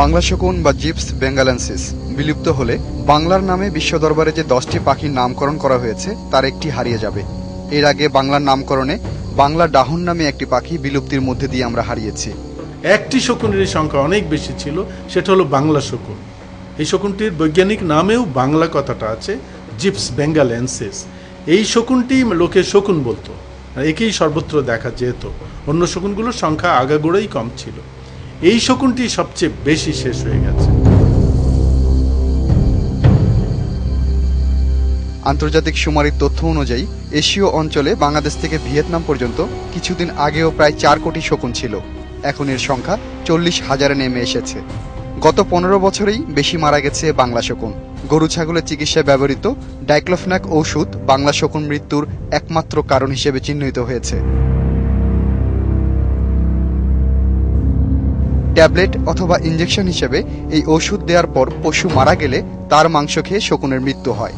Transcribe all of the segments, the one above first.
বাংলা শকুন বা জিপস বেঙ্গালেন্সিস বিলুপ্ত হলে বাংলার নামে বিশ্ব দরবারে যে দশটি পাখির নামকরণ করা হয়েছে, তার একটি হারিয়ে যাবে। এর আগে বাংলার নামকরণে বাংলা ডাহন নামে একটি পাখি বিলুপ্তির মধ্যে দিয়ে আমরা হারিয়েছি। একটি শকুনের সংখ্যা অনেক বেশি ছিল, সেটা হলো বাংলা শকুন। এই শকুনটির বৈজ্ঞানিক নামেও বাংলা কথাটা আছে, জিপস বেঙ্গালেন্সিস। এই শকুনটি লোকে শকুন বলতো একেই সর্বত্র দেখা যেত। অন্য শকুনগুলোর সংখ্যা আগাগোড়াই কম ছিল। এই শকুনটি সবচেয়ে বেশি শেষ হয়ে গেছে। আন্তর্জাতিক শুমারির তথ্য অনুযায়ী, এশীয় অঞ্চলে বাংলাদেশ থেকে ভিয়েতনাম পর্যন্ত কিছুদিন আগেও প্রায় চার কোটি শকুন ছিল। এখন এর সংখ্যা চল্লিশ হাজারে নেমে এসেছে। গত পনেরো বছরেই বেশি মারা গেছে বাংলা শকুন। গরু ছাগলের চিকিৎসায় ব্যবহৃত ডাইক্লোফেনাক ঔষধ বাংলা শকুন মৃত্যুর একমাত্র কারণ হিসেবে চিহ্নিত হয়েছে। ট্যাবলেট অথবা ইঞ্জেকশন হিসেবে এই ওষুধ দেওয়ার পর পশু মারা গেলে তার মাংস খেয়ে শকুনের মৃত্যু হয়।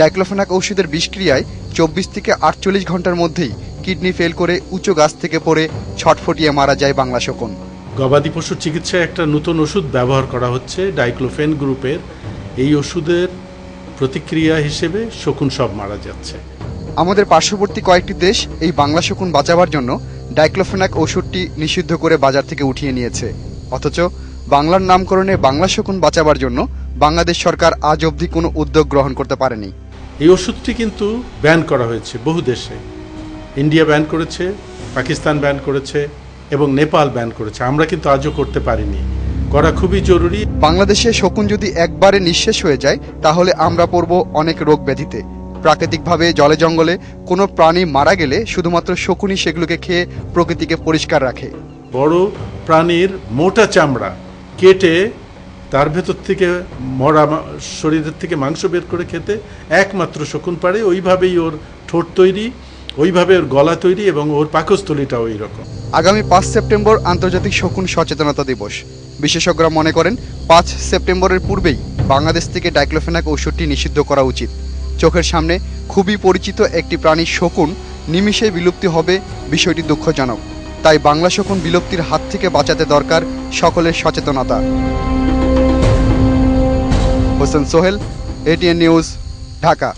ডাইক্লোফেনাক ওষুধের বিষক্রিয়ায় চব্বিশ থেকে আটচল্লিশ ঘণ্টার মধ্যেই কিডনি ফেল করে উঁচু গাছ থেকে পড়ে ছটফটিয়ে মারা যায় বাংলা শকুন। গবাদি পশুর চিকিৎসায় একটা নতুন ওষুধ ব্যবহার করা হচ্ছে ডাইক্লোফেন গ্রুপের। এই ওষুধের প্রতিক্রিয়া হিসেবে শকুন সব মারা যাচ্ছে। আমাদের পার্শ্ববর্তী কয়েকটি দেশ এই বাংলা শকুন বাঁচাবার জন্য ডাইক্লোফেনাক ওষুধটি নিষিদ্ধ করে বাজার থেকে উঠিয়ে নিয়েছে। অথচ বাংলার নামকরণে বাংলা শকুন বাঁচাবার জন্য বাংলাদেশ সরকার আজ অবধি কোনো উদ্যোগ গ্রহণ করতে পারেনি। এই ওষুধটি কিন্তু ব্যান করা হয়েছে বহু দেশে। ইন্ডিয়া ব্যান করেছে পাকিস্তান ব্যান করেছে এবং নেপাল ব্যান করেছে। আমরা কিন্তু আজও করতে পারিনি। করা খুবই জরুরি। বাংলাদেশে শকুন যদি একবারে নিঃশেষ হয়ে যায় তাহলে আমরা পড়ব অনেক রোগ ব্যাধিতে। প্রাকৃতিকভাবে জলে জঙ্গলে কোনো প্রাণী মারা গেলে শুধুমাত্র শকুনই সেগুলোকে খেয়ে প্রকৃতিকে পরিষ্কার রাখে। বড় প্রাণীর মোটা চামড়া কেটে তার ভেতর থেকে মরা শরীরের থেকে মাংস বের করে খেতে একমাত্র শকুন পারে। ওইভাবেই ওর ঠোঁট তৈরি, ওইভাবে ওর গলা তৈরি এবং ওর পাকস্থলীটা ওই রকম আগামী পাঁচ সেপ্টেম্বর আন্তর্জাতিক শকুন সচেতনতা দিবস। বিশেষজ্ঞরা মনে করেন, পাঁচ সেপ্টেম্বরের পূর্বেই বাংলাদেশ থেকে ডাইক্লোফেনাক ওষুধটি নিষিদ্ধ করা উচিত। চোখের সামনে খুবই পরিচিত একটি প্রাণী শকুন নিমিষে বিলুপ্তি হবে, বিষয়টি দুঃখজনক। তাই বাংলা শকুন বিলুপ্তির হাত থেকে বাঁচাতে দরকার সকলের সচেতনতা। Hossain Sohel ATN news Dhaka.